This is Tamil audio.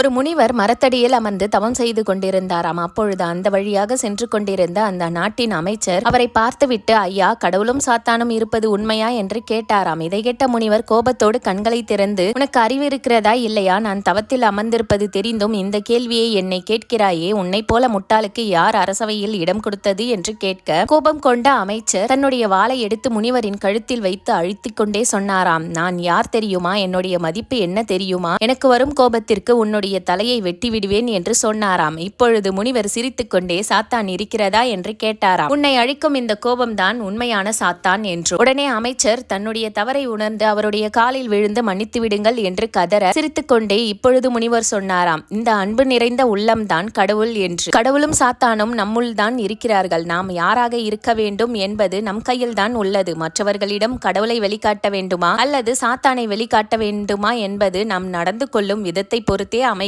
ஒரு முனிவர் மரத்தடியில் அமர்ந்து தவம் செய்து கொண்டிருந்தாராம். அப்பொழுது அந்த வழியாக சென்று கொண்டிருந்த அந்த நாட்டின் அமைச்சர் அவரை பார்த்துவிட்டு ஐயா கடவுளும் சாத்தானும் இருப்பது உண்மையா? என்று கேட்டாராம். இதை கேட்ட முனிவர் கோபத்தோடு கண்களை திறந்து உனக்கு அறிவு இருக்கிறதா இல்லையா? நான் தவத்தில் அமர்ந்திருப்பது தெரிந்தும் இந்த கேள்வியை என்னை கேட்கிறாயே? உன்னை போல முட்டாளுக்கு யார் அரசவையில் இடம் கொடுத்தது? என்று கேட்க கோபம் கொண்ட அமைச்சர் தன்னுடைய வாளை எடுத்து முனிவரின் கழுத்தில் வைத்து அழித்துக் கொண்டே சொன்னாராம். நான் யார் தெரியுமா? என்னுடைய மதிப்பு என்ன தெரியுமா? எனக்கு வரும் கோபத்திற்கு உன்னுடைய தலையை வெட்டிவிடுவேன் என்று சொன்னாராம். இப்பொழுது முனிவர் சிரித்துக்கொண்டே சாத்தான் இருக்கிறதா? என்று கேட்டாராம். உன்னை அழிக்கும் இந்த கோபம்தான் உண்மையான சாத்தான் என்று உடனே அமைச்சர் தன்னுடைய தவறை உணர்ந்து அவருடைய காலில் விழுந்து மன்னித்து விடுங்கள் என்று கதற சிரித்துக்கொண்டே இப்பொழுது முனிவர் சொன்னாராம் இந்த அன்பு நிறைந்த உள்ளம்தான் கடவுள் என்று. கடவுளும் சாத்தானும் நம்முள் தான் இருக்கிறார்கள். நாம் யாராக இருக்க வேண்டும் என்பது நம் கையில்தான் உள்ளது. மற்றவர்களிடம் கடவுளை வெளிக்காட்ட வேண்டுமா? அல்லது சாத்தானை வெளிக்காட்ட வேண்டுமா? என்பது நாம் நடந்து கொள்ளும் விதத்தை பொறுத்தே